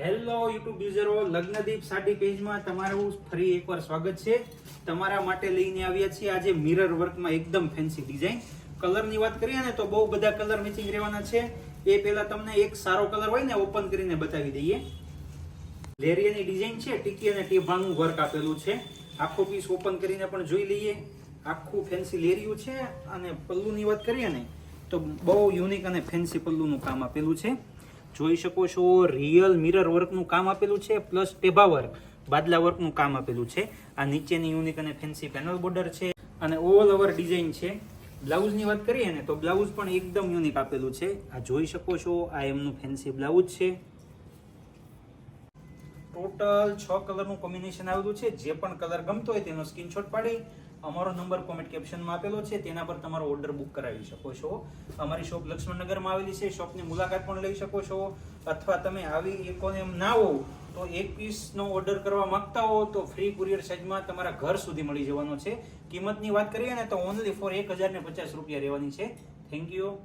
Hello YouTube યુઝરો, લગ્નદીપ સાડી પેજમાં તમારું ફરી એકવાર સ્વાગત છે. તમારા માટે લઈને આવ્યા છીએ આજે મિરર વર્કમાં એકદમ ફેન્સી ડિઝાઇન કલરની વાત કરીએ ને તો બહુ બધા કલર મેચિંગ રહેવાના છે. એ પહેલા તમને એક સારો કલર હોય ને ઓપન કરીને બતાવી દઈએ. લેરિયાની ડિઝાઇન છે, ટીકી અને ટીભાનું વર્ક આપેલું છે. આખો પીસ ઓપન કરીને પણ જોઈ લઈએ. આખું ફેન્સી લેરિયું છે અને પલ્લુની વાત કરીએ ને તો બહુ યુનિક અને ફેન્સી પલ્લુનું કામ આપેલું છે. જોઈ શકો છો રિયલ મિરર વર્કનું કામ આપેલું છે પ્લસ ટેભા વર્ક બાદલા વર્કનું કામ આપેલું છે. આ નીચેની યુનિક અને ફેન્સી પેનલ બોર્ડર છે અને ઓલ ઓવર ડિઝાઇન છે. બ્લાઉઝની વાત કરીએ ને તો બ્લાઉઝ પણ એકદમ યુનિક આપેલું છે. આ જોઈ શકો છો, આ એમનું ફેન્સી બ્લાઉઝ છે. ટોટલ છ કલરનું કોમ્બિનેશન આવેલું છે. જે પણ કલર ગમતો હોય તેનો સ્ક્રીનશોટ પાડી. અમારો નંબર કોમેન્ટ કેપ્શનમાં આપેલો છે, તેના પર તમારો ઓર્ડર બુક કરાવી શકો છો. અમારી શોપ લક્ષ્મણનગરમાં આવેલી છે શોપની મુલાકાત પણ લઈ શકો છો. અથવા તમે આવી એકોને એમ ના હોવ, તો એક પીસનો ઓર્ડર કરવા માંગતા હો, તો ફ્રી કુરિયર સાઇઝમાં તમારા ઘર સુધી મળી જવાનો છે. કિંમતની વાત કરીએ ને, તો ઓનલી ફોર એક હજાર ને પચાસ રૂપિયા રહેવાની છે. Thank you